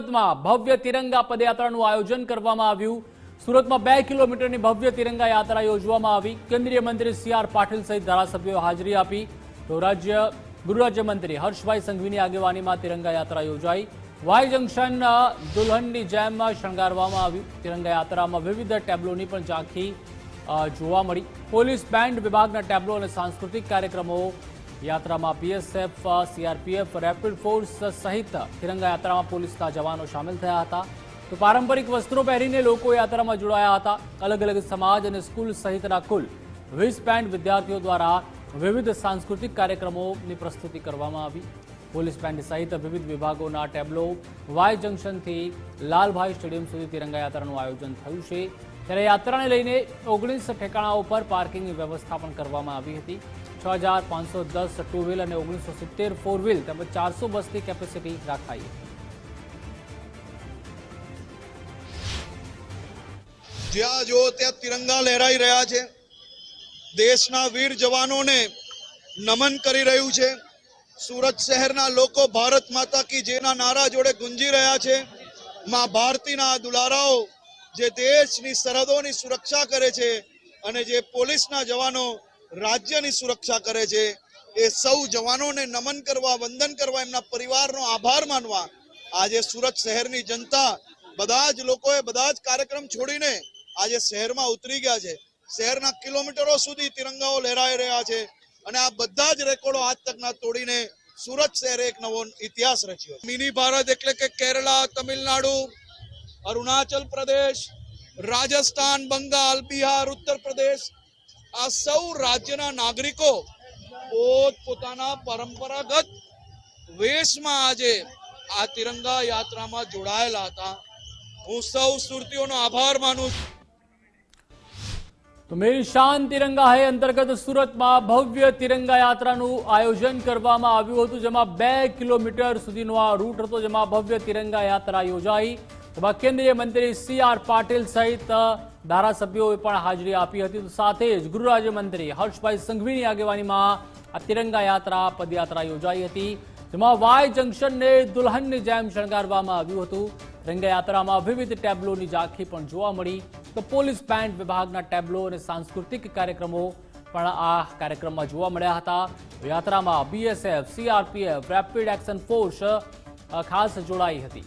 સુરતમાં ભવ્ય તિરંગા પદયાત્રાનું આયોજન કરવામાં આવ્યું. સુરતમાં બે કિલોમીટરની ભવ્ય તિરંગા યાત્રા યોજવામાં આવી. કેન્દ્રીય મંત્રી સી આર પાટીલ સહિત ધારાસભ્યો હાજરી આપી. તો રાજ્ય ગૃહરાજ્યમંત્રી હર્ષભાઈ સંઘવીની આગેવાનીમાં તિરંગા યાત્રા યોજાઈ. વાય જંકશન દુલ્હનની જેમ શણગારવામાં આવ્યું. તિરંગા યાત્રામાં વિવિધ ટેબ્લોની પણ ઝાંખી જોવા મળી. પોલીસ, બેન્ડ વિભાગના ટેબ્લો અને સાંસ્કૃતિક કાર્યક્રમો યાત્રામાં બીએસએફ સીઆરપીએફ, રેપિડ ફોર્સ સહિત તિરંગા યાત્રામાં પોલીસના જવાનો સામેલ થયા હતા. તો પારંપરિક વસ્ત્રો પહેરીને લોકો યાત્રામાં જોડાયા હતા. અલગ અલગ સમાજ અને સ્કૂલ સહિતના કુલ વીસ બેન્ડ વિદ્યાર્થીઓ દ્વારા વિવિધ સાંસ્કૃતિક કાર્યક્રમોની પ્રસ્તુતિ કરવામાં આવી. પોલીસ બેન્ડ સહિત વિવિધ વિભાગોના ટેબ્લો વાય જંકશનથી લાલભાઈ સ્ટેડિયમ સુધી તિરંગા યાત્રાનું આયોજન થયું છે. ત્યારે યાત્રાને લઈને ઓગણીસ ઠેકાણાઓ પર પાર્કિંગની વ્યવસ્થા પણ કરવામાં આવી હતી. છ હજાર પાંચસો દસ ટુ વ્હીલ અને ઓગણીસો સિત્તેર ફોર વ્હીલ તેમજ ચારસો બસની કેપેસિટી રાખાઈ. જ્યાં જો ત્યાં તિરંગા લહેરાઈ રહ્યા છે. દેશના વીર જવાનોને નમન કરી રહ્યું છે. સુરત શહેરના લોકો ભારત માતા કી જેના નારા જોડે ગુંજી રહ્યા છે. માં ભારતીના દુલારાઓ જે દેશની સરહદોની સુરક્ષા કરે છે અને જે પોલીસના જવાનો રાજ્યની સુરક્ષા કરે છે. એ સૌ જવાનોને નમન કરવા, વંદન કરવા, એમના પરિવારનો આભાર માનવા. આજે સુરત શહેરની જનતા બધા જ લોકોએ બધા જ કાર્યક્રમ છોડીને આજે શહેરમાં ઉતરી ગયા છે. શહેરના કિલોમીટરો સુધી તિરંગાઓ લહેરાઈ રહ્યા છે અને આ બધા જ રેકોર્ડો આજ તકના તોડીને સુરત શહેરે એક નવો ઇતિહાસ રચ્યો મિની ભારત એટલે કે કેરળા તમિલનાડુ, અરુણાચલ પ્રદેશ, રાજસ્થાન, બંગાળ, બિહાર, ઉત્તર પ્રદેશ આ સૌ રાજ્યના નાગરિકો પોત પોતાના પરંપરાગત વેશમાં આજે આ તિરંગા યાત્રામાં જોડાયેલા હતા. હું સૌ સુરતીઓનો આભાર માનું છું. તો મેરી શાન તિરંગા હૈ અંતર્ગત સુરતમાં ભવ્ય તિરંગા યાત્રાનું આયોજન કરવામાં આવ્યું હતું, જેમાં બે કિલોમીટર સુધીનો આ રૂટ હતો, જેમાં ભવ્ય તિરંગા યાત્રા યોજાઈ. તેમાં કેન્દ્રીય મંત્રી સી આર પાટીલ સહિત ધારાસભ્યોએ પણ હાજરી આપી હતી. સાથે જ ગૃહ રાજ્યમંત્રી હર્ષભાઈ સંઘવીની આગેવાનીમાં આ તિરંગા યાત્રા પદયાત્રા યોજાઈ હતી, જેમાં વાય જંકશનને દુલ્હનની જેમ શણગારવામાં આવ્યું હતું. તિરંગા યાત્રામાં વિવિધ ટેબ્લોની ઝાંખી પણ જોવા મળી. તો પોલીસ બેન્ડ વિભાગના ટેબ્લો અને સાંસ્કૃતિક કાર્યક્રમો પણ આ કાર્યક્રમમાં જોવા મળ્યા હતા. યાત્રામાં BSF CRPF rapid action force ખાસ જોડાઈ હતી.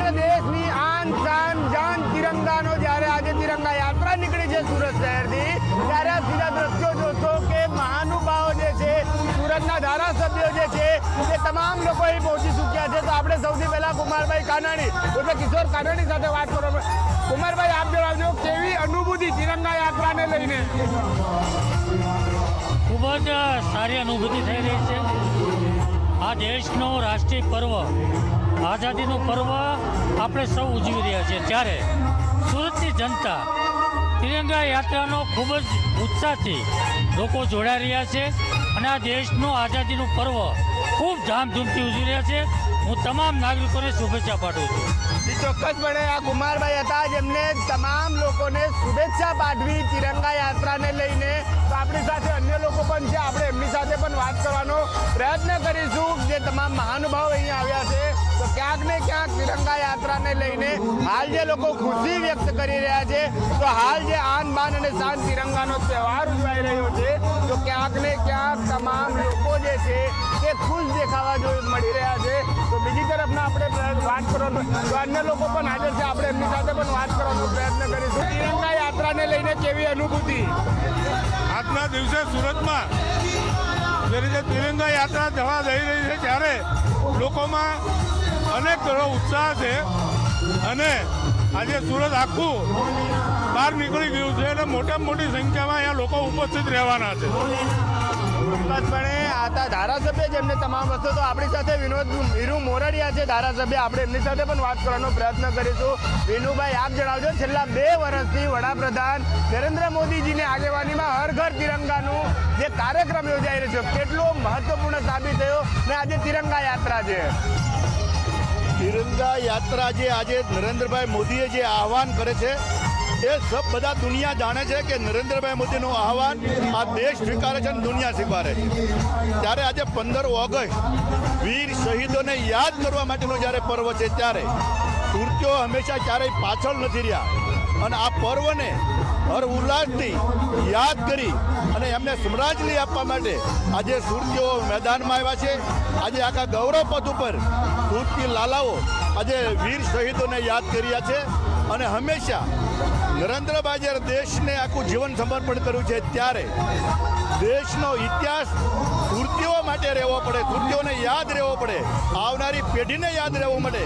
સમગ્ર દેશની આન શાન, જાન તિરંગાનો જ્યારે આજે તિરંગા યાત્રા નીકળી છે સુરત શહેરથી, ત્યારે આ સીધા દ્રશ્યો જોશો કે મહાનુભાવો જે છે, સુરતના ધારાસભ્યો જે છે તે તમામ લોકો અહીં પહોંચી ચૂક્યા છે. તો આપણે સૌથી પહેલાં કુમારભાઈ કાનાણી, એટલે કિશોર કાનાણી સાથે વાત કરો. કુમારભાઈ, આપ જણાવજો, કેવી અનુભૂતિ તિરંગા યાત્રાને લઈને? ખૂબ જ સારી અનુભૂતિ થઈ રહી છે. આ દેશનો રાષ્ટ્રીય પર્વ આઝાદીનું પર્વ આપણે સૌ ઉજવી રહ્યા છીએ. ત્યારે સુરતની જનતા તિરંગા યાત્રાનો ખૂબ જ ઉત્સાહથી લોકો જોડાઈ રહ્યા છે અને આ દેશનું આઝાદીનું પર્વ ખૂબ ધામધૂમથી ઉજવી રહ્યા છે. હું તમામ નાગરિકોને શુભેચ્છા પાઠવું છું. ચોક્કસપણે આ કુમારભાઈ હતા જેમને તમામ લોકોને શુભેચ્છા પાઠવી તિરંગા યાત્રાને લઈને. તો આપણી સાથે અન્ય લોકો પણ છે. આપણે એમની સાથે પણ વાત કરવાનો પ્રયત્ન કરીશું. જે તમામ મહાનુભાવ અહીંયા આવ્યા છે. તો ક્યાંક ને ક્યાંક તિરંગા યાત્રાને લઈને હાલ જે લોકો ખુશી વ્યક્ત કરી રહ્યા છે, તો હાલ જે આન બાન અને શાન તિરંગાનો તહેવાર ઉજવાઈ રહ્યો છે, તો ક્યાંક ને ક્યાંક તમામ લોકો જે છે તે ખુશ દેખાવા જોઈ મળી રહ્યા છે. તો બીજી તરફના આપણે વાત કરવાનો અન્ય લોકો પણ હાજર છે, આપણે એમની સાથે પણ વાત કરવાનો પ્રયત્ન કરીશું. તિરંગા યાત્રાને લઈને કેવી અનુભૂતિ? આજના દિવસે સુરતમાં જે રીતે તિરંગા યાત્રા જવા જઈ રહી છે, ત્યારે લોકોમાં અનેક ઘણો ઉત્સાહ છે. અને આજે સુરત આખું બહાર નીકળી ગયું છે અને મોટામાં મોટી સંખ્યામાં અહીંયા લોકો ઉપસ્થિત રહેવાના છે. ચોક્કસપણે આ ધારાસભ્ય જેમને તમામ વસ્તુ તો આપણી સાથે વિનોદ વીરુ મોરડિયા છે. ધારાસભ્ય આપણે એમની સાથે પણ વાત કરવાનો પ્રયત્ન કરીશું. વિનુભાઈ, આપ જણાવજો, છેલ્લા બે વર્ષથી વડાપ્રધાન નરેન્દ્ર મોદીજીની આગેવાનીમાં હર ઘર તિરંગાનું જે કાર્યક્રમ યોજાઈ રહ્યો છે, કેટલો મહત્વપૂર્ણ સાબિત થયો ને આજે તિરંગા યાત્રા છે. તિરંગા યાત્રા જે આજે નરેન્દ્રભાઈ મોદીએ જે આહવાન કરે છે, એ સબ બધા દુનિયા જાણે છે કે નરેન્દ્રભાઈ મોદીનું આહવાન આ દેશ સ્વીકારે છે અને દુનિયા સ્વીકારે છે. ત્યારે આજે પંદર ઓગસ્ટ, વીર શહીદોને યાદ કરવા માટેનો જ્યારે પર્વ છે ત્યારે સુરતીઓ હંમેશા ક્યારેય પાછળ નથી રહ્યા. અને આ પર્વને હર ઉલ્લાસની યાદ કરી અને એમને સ્મરાંજલિ આપવા માટે આજે સુરતીઓ મેદાનમાં આવ્યા છે. આજે આખા ગૌરવ પથ ઉપર સુરતી લાલાઓ આજે વીર શહીદોને યાદ કર્યા છે અને હંમેશા નરેન્દ્રભાઈ જ્યારે દેશને આખું જીવન સમર્પણ કર્યું છે ત્યારે દેશનો ઇતિહાસ સુરતીઓ માટે રહેવો પડે, સુરતીઓને યાદ રહેવો પડે, આવનારી પેઢીને યાદ રહેવું પડે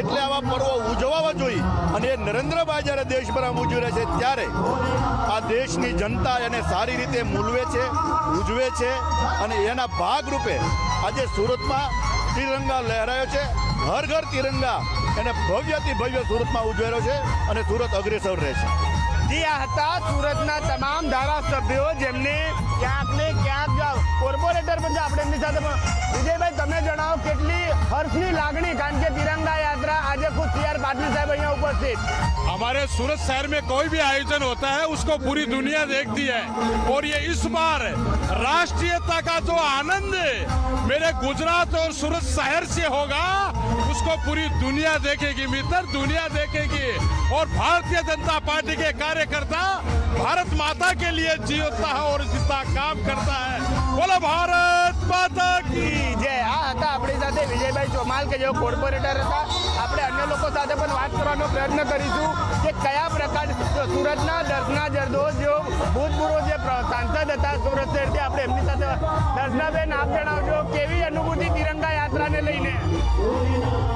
એટલે આવા પર્વો ઉજવવા જોઈએ અને એ નરેન્દ્રભાઈ જ્યારે દેશભરમાં ઉજવી રહ્યા છે ત્યારે આ દેશની જનતા એને સારી રીતે મૂલવે છે, ઉજવે છે અને એના ભાગરૂપે આજે સુરતમાં તિરંગા લહેરાયો છે. હર ઘર તિરંગા એને ભવ્યથી ભવ્ય સુરતમાં ઉજવેલો છે અને સુરત અગ્રેસર રહે છે. જી આ હતા સુરતના તમામ ધારાસભ્યો જેમને ક્યાંક ને ક્યાંક જાઓ કોર્પોરેટર પણ છે આપણે એમની સાથે પણ વિજયભાઈ તમે જણાવો કેટલી હર્ષની લાગણી કારણ કે તિરંગા યાત્રા આજે ખુદ સી આર પાટીલ સાહેબ અહીંયા ઉપસ્થિત हमारे सूरत शहर में कोई भी आयोजन होता है उसको पूरी दुनिया देखती है और ये इस बार राष्ट्रीयता का जो आनंद मेरे गुजरात और सूरत शहर से होगा उसको पूरी दुनिया देखेगी मित्र दुनिया देखेगी और भारतीय जनता पार्टी के कार्यकर्ता भारत माता के लिए जीता है और जीता काम करता है बोलो भारत माता की જી જય આ હતા આપણી સાથે વિજયભાઈ ચોમાલ કે જેઓ કોર્પોરેટર હતા આપણે અન્ય લોકો સાથે પણ વાત કરવાનો પ્રયત્ન કરીશું કે કયા પ્રકાર જો સુરતના દર્શના જરદોશ જેઓ ભૂતપૂર્વ જે પ્ર- સાંસદ હતા સુરત શહેરથી આપણે એમની સાથે દર્શનાબેન આપ જણાવજો કેવી અનુભૂતિ તિરંગા યાત્રાને લઈને?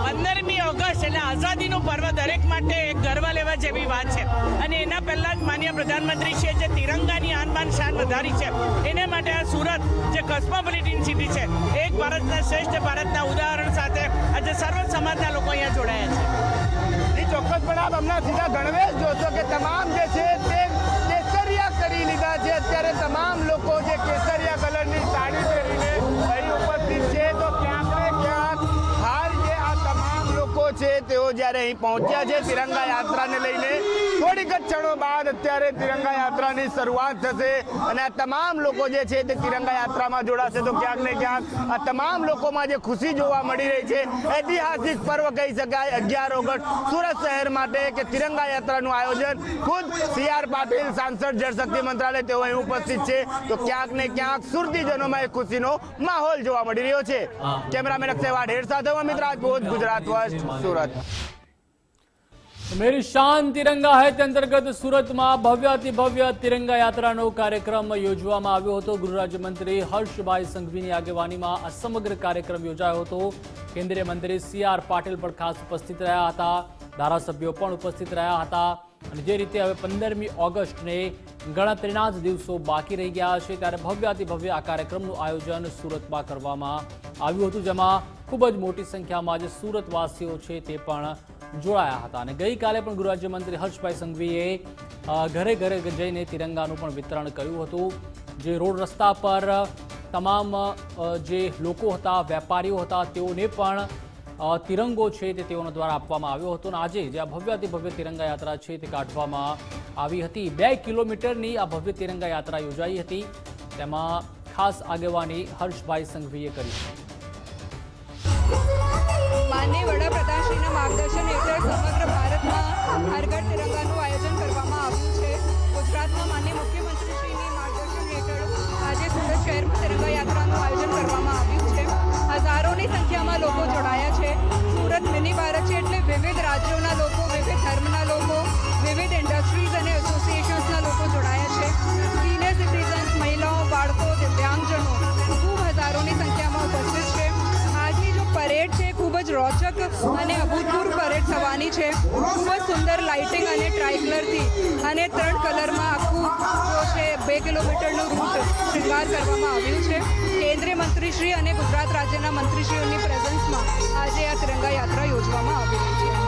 પંદરમી ઓગસ્ટ એટલે આઝાદીનું પર્વ દરેક માટે એક ગર્વ લેવા જેવી વાત છે. અને એના પહેલાં જ માન્ય પ્રધાનમંત્રી છે જે તિરંગાની આનબાન શાન વધારી છે. એને માટે આ સુરત જે કસ્મોપોલિટન સિટી છે એક ભારતના શ્રેષ્ઠ ભારતના ઉદાહરણ સાથે આજે સર્વ સમાજના લોકો અહીંયા જોડાયા છે. એ ચોક્કસપણે આપ હમણાં સીધા ગણવેશ જોશો કે તમામ જે છે તે અત્યારે તમામ લોકો જે કેસરિયા કલરની સાડી પહેરીને અહીં ઉપસ્થિત છે, તો ક્યાંક ને ક્યાંક હાલ જે આ તમામ લોકો છે, તેઓ જ્યારે અહીં પહોંચ્યા છે તિરંગા યાત્રાને લઈને થોડીક જ ક્ષણો બાદ અત્યારે તિરંગા યાત્રાની શરૂઆત થશે અને આ તમામ લોકો જે છે તે તિરંગા યાત્રામાં જોડાશે. તો ક્યાંક ને ક્યાંક આ તમામ લોકોમાં જે ખુશી જોવા મળી રહી છે ઐતિહાસિક પર્વ કહી શકાય અગિયાર ઓગસ્ટ સુરત શહેર માટે કે તિરંગા યાત્રાનું આયોજન ખુદ સી આર પાટીલ સાંસદ જળશક્તિ મંત્રાલય તેઓ અહીં ઉપસ્થિત છે. તો ક્યાંક ને ક્યાંક સુરતીજનોમાં એક ખુશીનો માહોલ જોવા મળી રહ્યો છે. કેમેરામેન અક્ષય વાઢેર સાથે અમિત રાજપૂત ગુજરાત ફર્સ્ટ સુરત. મેરી શાન તિરંગા હૈ અંતર્ગત સુરતમાં ભવ્યાતિ ભવ્ય તિરંગા યાત્રાનો કાર્યક્રમ યોજવામાં આવ્યો હતો. ગૃહરાજ્યમંત્રી હર્ષભાઈ સંઘવીની આગેવાનીમાં આ સમગ્ર કાર્યક્રમ યોજાયો હતો. કેન્દ્રીય મંત્રી સી આર પાટીલ પણ ખાસ ઉપસ્થિત રહ્યા હતા. ધારાસભ્યો પણ ઉપસ્થિત રહ્યા હતા. અને જે રીતે હવે પંદરમી ઓગસ્ટને ગણતરીના જ દિવસો બાકી રહી ગયા છે, ત્યારે ભવ્યાતિ ભવ્ય આ કાર્યક્રમનું આયોજન સુરતમાં કરવામાં આવ્યું હતું, જેમાં ખૂબ જ મોટી સંખ્યામાં જે સુરતવાસીઓ છે તે પણ જોડાયા હતા અને ગઈકાલે પણ ગૃહરાજ્યમંત્રી હર્ષભાઈ સંઘવીએ ઘરે ઘરે જઈને તિરંગાનું પણ વિતરણ કર્યું હતું, જે રોડ રસ્તા પર તમામ જે લોકો હતા, વેપારીઓ હતા, તેઓને પણ તિરંગો છે તે તેઓના દ્વારા આપવામાં આવ્યો હતો અને આજે જે આ ભવ્યાતિ ભવ્ય તિરંગા યાત્રા છે તે કાઢવામાં આવી હતી. બે કિલોમીટરની આ ભવ્ય તિરંગા યાત્રા યોજાઈ હતી. તેમાં ખાસ આગેવાની હર્ષભાઈ સંઘવીએ કરી. હતી માનનીય વડાપ્રધાનશ્રીના માર્ગદર્શન હેઠળ સમગ્ર ભારતમાં હર ઘર તિરંગાનું આયોજન કરવામાં આવ્યું છે. ગુજરાતમાં માન્ય મુખ્યમંત્રીશ્રીની માર્ગદર્શન હેઠળ આજે સુરત શહેરમાં તિરંગા યાત્રાનું આયોજન કરવામાં આવ્યું છે. રોચક અને અભૂતપૂર્વ પરેડ થવાની છે. ખૂબ જ સુંદર લાઇટિંગ અને ટ્રાઇકલરથી અને ત્રણ કલરમાં આખું જો છે, બે કિલોમીટરનું રૂટ શૃંગાર કરવામાં આવ્યું છે. કેન્દ્રીય મંત્રીશ્રી અને ગુજરાત રાજ્યના મંત્રીશ્રીઓની પ્રેઝન્સમાં આજે આ તિરંગા યાત્રા યોજવામાં આવી રહી છે.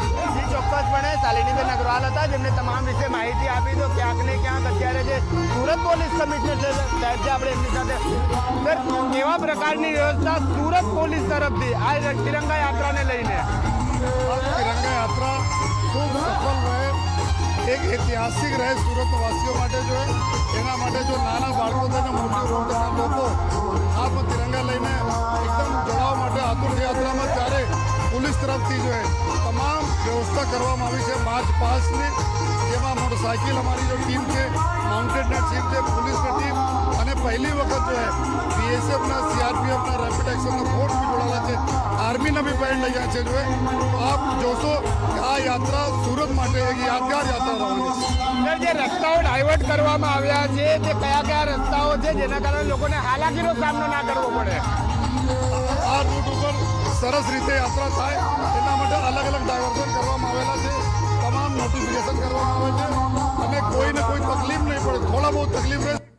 ચોક્કસપણે શાલિનીબેન અગ્રવાલ હતા. જેમને તમામ વિશે માહિતી આપી તો ક્યાંક ને ક્યાંક અત્યારે જે સુરત પોલીસ કમિશનર સાહેબ છે આપણે એમની સાથે સર, કેવા પ્રકારની વ્યવસ્થા સુરત પોલીસ તરફથી આ તિરંગા યાત્રાને લઈને? તિરંગા યાત્રા ખૂબ સફળ રહે. એક ઐતિહાસિક રહે સુરત વાસીઓ માટે જો એના માટે જો નાના બાળકો અને મોટી લોકો આ તિરંગા લઈને એકદમ જોડાવા માટે પોલીસ તરફથી જો તમામ વ્યવસ્થા કરવામાં આવી છે. માર્ચ પાસની જેમાં મોટરસાઇકલ અમારી જો ટીમ છે માઉન્ટેડના ટીમ છે પોલીસની ટીમ અને પહેલી વખત જો બીએસએફના સીઆરપીએફના રેપિડ એક્શનના ફોર્સ બી જોડાયેલા છે. આર્મીના બી બેન્ડ લઈ ગયા છે જો આપ જોશો આ યાત્રા સુરત માટે એક યાદગાર યાત્રા રહેવાની છે. જે રસ્તાઓ ડાયવર્ટ કરવામાં આવ્યા છે તે કયા કયા રસ્તાઓ છે જેના કારણે લોકોને હાલાકીનો સામનો ના કરવો પડે? આ રૂટ ઉપર સરસ રીતે યાત્રા થાય. એના માટે અલગ અલગ ડાયવર્ઝન કરવામાં આવેલા છે. તમામ નોટિફિકેશન કરવામાં આવે છે. અને કોઈને કોઈ તકલીફ નહીં પડે. થોડા બહુ તકલીફ રહે